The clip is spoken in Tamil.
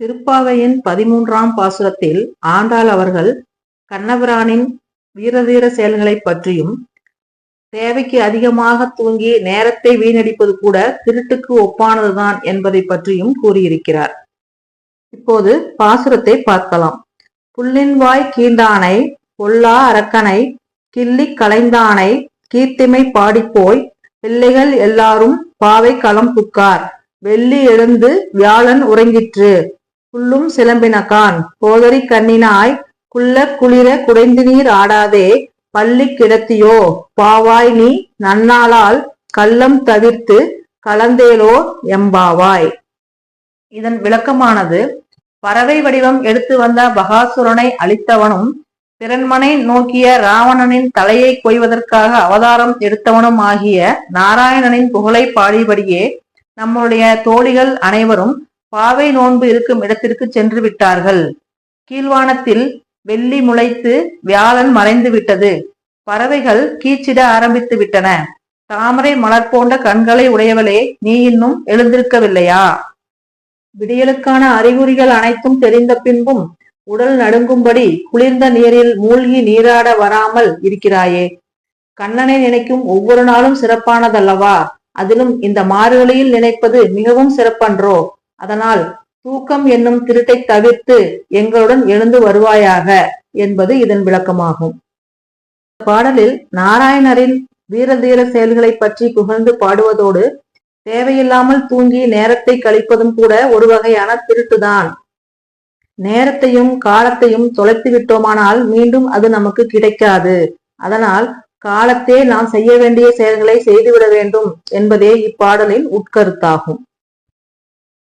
திருப்பாவையின் பதிமூன்றாம் பாசுரத்தில் ஆண்டாள் அவர்கள் கண்ணபிரானின் வீரதீர செயல்களைப் பற்றியும் தேவைக்கு அதிகமாக தூங்கி நேரத்தை வீணடிப்பது கூட திருட்டுக்கு ஒப்பானதுதான் என்பதை பற்றியும் கூறியிருக்கிறார். இப்போது பாசுரத்தை பார்க்கலாம். புல்லின் வாய் கீண்டானை பொல்லா அரக்கனை கிள்ளி கலைந்தானை கீர்த்திமை பாடிப்போய் பிள்ளைகள் எல்லாரும் பாவை களம் புக்கார் வெள்ளி எழுந்து வியாழன் உறங்கிற்று. புல்லும் சிலம்பினகான் கோதரி கண்ணினாய் குள்ள குளிர குடைந்து நீர் ஆடாதே பள்ளி கிடத்தியோ பாவாய் நீ நன்னாளால் கள்ளம் தவிர்த்து கலந்தேலோ எம்பாவாய். இதன் விளக்கமானது பறவை வடிவம் எடுத்து வந்த பகாசுரனை அழித்தவனும் திறன்மனை நோக்கிய ராவணனின் தலையை கொய்வதற்காக அவதாரம் எடுத்தவனும் ஆகிய நாராயணனின் புகழை பாடியபடியே நம்முடைய தோழிகள் அனைவரும் பாவை நோன்பு இருக்கும் இடத்திற்கு சென்று விட்டார்கள். கீழ்வானத்தில் வெள்ளி முளைத்து வியாழன் மறைந்து விட்டது. பறவைகள் கீச்சிட ஆரம்பித்து விட்டன. தாமரை மலர் போன்ற கண்களை உடையவளே நீ இன்னும் எழுந்திருக்கவில்லையா? விடியலுக்கான அறிகுறிகள் அனைத்தும் தெரிந்த பின்பும் உடல் நடுங்கும்படி குளிர்ந்த நீரில் மூழ்கி நீராட வராமல் இருக்கிறாயே. கண்ணனை நினைக்கும் ஒவ்வொரு நாளும் சிறப்பானதல்லவா? அதிலும் இந்த மாறுவழியில் நினைப்பது மிகவும் சிறப்பன்றோ? அதனால் தூக்கம் என்னும் திருட்டை தவிர்த்து எங்களுடன் எழுந்து வருவாயாக என்பது இதன் விளக்கமாகும். பாடலில் நாராயணரின் வீரதீர செயல்களை பற்றி புகழ்ந்து பாடுவதோடு தேவையில்லாமல் தூங்கி நேரத்தை கழிப்பதும் கூட ஒரு வகையான திருட்டுதான். நேரத்தையும் காலத்தையும் தொலைத்து விட்டோமானால் மீண்டும் அது நமக்கு கிடைக்காது. அதனால் காலத்தே நாம் செய்ய வேண்டிய செயல்களை செய்துவிட வேண்டும் என்பதே இப்பாடலின் உட்கருத்தாகும்.